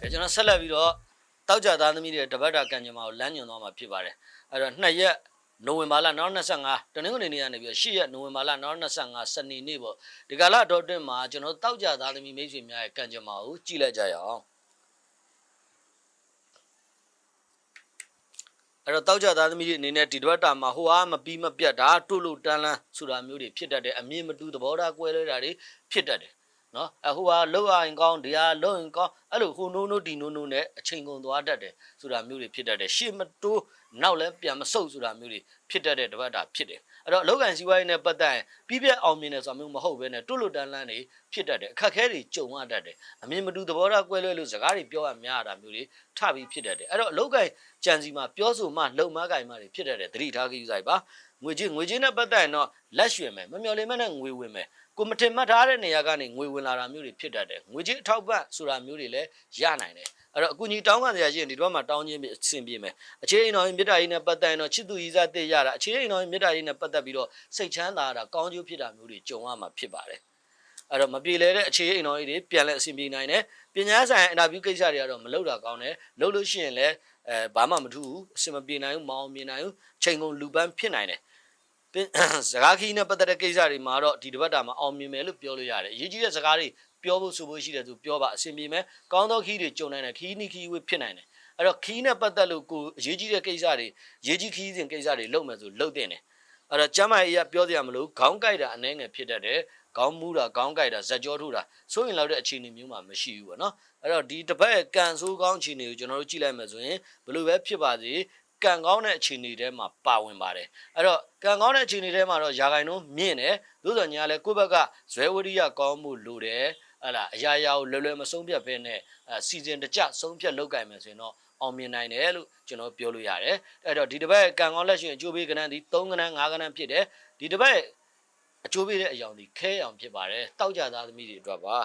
ကဲကျွန်တော်ဆက်လက်ပြီးတော့တောက်ကြသားသမီးတွေတပတ်တာကံကြမ္မာကိုလမ်းညွှန်သွားမှာဖြစ်ပါတယ်အဲ့တော့နှစ်ရက်နိုဝင်ဘာလ2025တနင်္ဂနွေနေ့ကနေပြီး8ရက်နိုဝင်ဘာလ2025စနေနေ့ပေါ့ဒီကလာတော့အတွင်းမှာကျွန်တော်တောက်ကြသားသမီးမိတ်ဆွေများရဲ့ကံကြမ္မာကိုကြည့်လိုက်ကြရအောင် အဲ့တော့တောက်ကြသားသမီးတွေအနေနဲ့ဒီတပတ်တာမှာဟိုအားမပြီးမပြတ်တာတွလို့တန်းလန်းဆိုတာမျိုးတွေဖြစ်တတ်တယ်အမြင်မတူသဘောထားကွဲလွဲတာတွေဖြစ်တတ်တယ်နော်အဟိုဟာလောက်ရရင်ကောင်းဒီဟာလောက်ရင်ကောင်း အဲ့လိုဟိုနိုးနိုးဒီနိုးနိုးနဲ့အချိန်ကုန်သွားတတ်တယ်ဆိုတာမျိုးတွေဖြစ်တတ်တယ်ရှေ့မတိုးနောက်လည်းပြန်မဆုပ်ဆိုတာမျိုးတွေဖြစ်တတ်တဲ့တပတ်တာဖြစ်တယ်အဲ့တော့အလောက်ကန်စီးပွားရေးနဲ့ပတ်သက်ရင်ပြီးပြတ်အောင်မြင်တယ်ဆိုတာမျိုးမဟုတ်ဘဲနဲ့တွလို့တန်းလန်းတွေဖြစ်တတ်တယ်အခက်ခဲတွေကြုံရတတ်တယ်အမြင်မတူသဘောထားကွဲလွဲလို့စကားတွေပြောရများတာမျိုးတွေထပြီးဖြစ်တတ်တယ်အဲ့တော့အလောက်ကန်ကြံစီမှာပြောဆိုမှလုံမကင်မှတွေဖြစ်တတ်တယ်သတိထားကြည့်စိုက်ပါငွေချင်းငွေချင်းနဲ့ပတ်သက်ရင်တော့လက်ရွှေမယ်မမျော်လင့်မဲ့နဲ့ငွေဝင်မယ်ကိုမတင်မှတ်ထားတဲ့နေရာကနေငွေဝင်လာတာမျိုးတွေဖြစ်တတ်တယ်ငွေချင်းအထောက်ပံ့ဆိုတာမျိုးတွေလည်းရနိုင်တယ်အဲ့တော့အကူကြီးတောင်းခံစရာရှိရင်ဒီတော့မှတောင်းချင်းပြီးအဆင်ပြေမယ်အခြေအိမ်တော်ရင်မြစ်တာကြီးနဲ့ပတ်သက်ရင်တော့ချစ်သူကြီးစားသိရတာအခြေအိမ်တော်ရင်မြစ်တာကြီးနဲ့ပတ်သက်ပြီးတော့စိတ်ချမ်းသာတာကောင်းကျိုးဖြစ်တာမျိုးတွေကြုံရမှာဖြစ်ပါတယ်အဲ့တော့မပြေလဲတဲ့အခြေအိမ်တော်ကြီးတွေပြန်လဲအဆင်ပြေနိုင်တယ်ပညာဆိုင်အင်တာဗျူးကိစ္စတွေကတော့မလုပ်တာကောင်းတယ်လုပ်လို့ရှိရင်လည်းအဲဘာမှမထူးဘူးအဆင်မပြေနိုင်ဘူးမအောင်မြင်နိုင်ဘူးချိန်ကုန်လူပန်းဖြစ်နိုင်တယ်ပင်စကားခီးနဲ့ပတ်သက်တဲ့ကိစ္စတွေမှာတော့ဒီတပတ်တာမှာအောင်မြင်မယ်လို့ပြောလို့ရတယ်အရေးကြီးတဲ့စကားတွေ ပြောဖို့ဆိုဖို့ရှိတယ်သူပြောပါအဆင်ပြေမယ်ကောင်းသောခီးတွေကြုံနိုင်တယ်ခီးနီခီးဝေးဖြစ်နိုင်တယ်အဲ့တော့ခီးနဲ့ပတ်သက်လို့ကိုအရေးကြီးတဲ့ကိစ္စတွေရေးကြီးခီးစဉ်ကိစ္စတွေလုပ်မယ်ဆိုလုပ်တင်တယ်အဲ့တော့ကျမ်းမာရေးအပြောစရာမလိုခေါင်းကိုက်တာအနှဲငယ်ဖြစ်တတ်တယ်ခေါင်းမူးတာခေါင်းကိုက်တာဇက်ကြောထိုးတာဆိုရင်လောက်တဲ့အခြေအနေမျိုးမှာမရှိဘူးပေါ့နော်အဲ့တော့ဒီတစ်ပတ်ရဲ့ကန်ဆိုးကောင်းအခြေအနေကိုကျွန်တော်တို့ကြည့်လိုက်မယ်ဆိုရင်ဘယ်လိုပဲဖြစ်ပါစေကံကောင်းတဲ့အခြေအနေထဲမှာပါဝင်ပါတယ်အဲ့တော့ကံကောင်းတဲ့အခြေအနေထဲမှာတော့ယာဂိုင်နှုန်းမြင့်တယ်သို့တော်ညာလဲကိုယ့်ဘက်ကဇွဲဝရိယကောင်းမှုလိုတယ် ဟဲ့လားအရာရာကိုလွယ်လွယ်မဆုံးဖြတ်ဘဲနဲ့အဲစီစဉ်တကြဆုံးဖြတ်လုပ်ကြမယ်ဆိုရင်တော့အောင်မြင်နိုင်တယ်လို့ကျွန်တော်ပြောလို့ရတယ်အဲ့တော့ဒီတစ်ပတ်ကံကောင်းလက်ရှင်အကျိုးပေးကဏ္ဍဒီ3ကဏ္ဍ5ကဏ္ဍဖြစ်တယ်ဒီတစ်ပတ်အကျိုးပေးတဲ့အယောင်ဒီခဲအောင်ဖြစ်ပါတယ်တောက်ကြသားသမီးတွေအတွက်ပါ